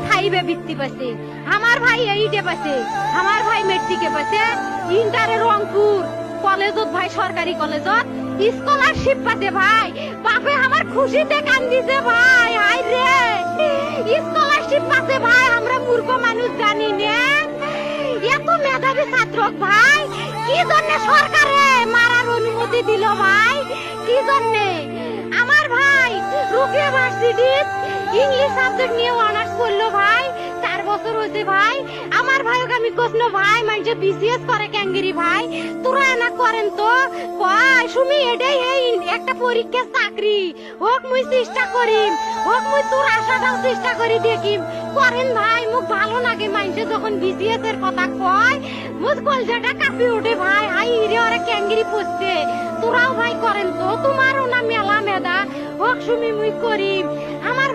ভাই ফাইভে বৃত্তি পাচ্ছে আমার ভাই এইটে পাচ্ছে আমার ভাই মেট্রিকে পাচ্ছে ইন্টারে রংপুর কলেজত ভাই, সরকারি কলেজত। স্কলারশিপ পাতে ভাই। বাপে আমার খুশিতে কান্দিছে ভাই। হাই রে। স্কলারশিপ পাতে ভাই। আমরা মূর্খ মানুষ জানি না। এত মেধাবী ছাত্র ভাই। কি জন্য সরকারে মারার অনুমতি দিল ভাই? কি জন্যে? আমার ভাই রুকিয়া ভার্সিটির ইংলিশ সাবজেক্ট নিয়ে অনার্স করল ভাই। চার বছর হয়েছে ভাই। আমার ভাইকে আমি কইছিল ভাই মানুষে বিসিএস করে ক্যাঙ্গেরি ভাই। তোরা না করেন তো। কয় সুমি, এটাই এই একটা পরীক্ষা চাকরি। হোক মুই চেষ্টা করিম। হোক মুই তোর আশাটাও চেষ্টা করি দেখিম। করেন ভাই, মুখ ভালো লাগে মানুষে যখন বিসিএস এর কথা কয়। মুখ কলজাটা কাঁপি ওঠে ভাই। হাই রে ওরা ক্যাঙ্গেরি পড়ছে তোরাও ভাই করেন তো। তোমারও না মেলা মেদা হোক সুমি, মুই করিম। আমার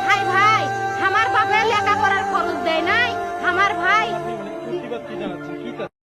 আমার বাপে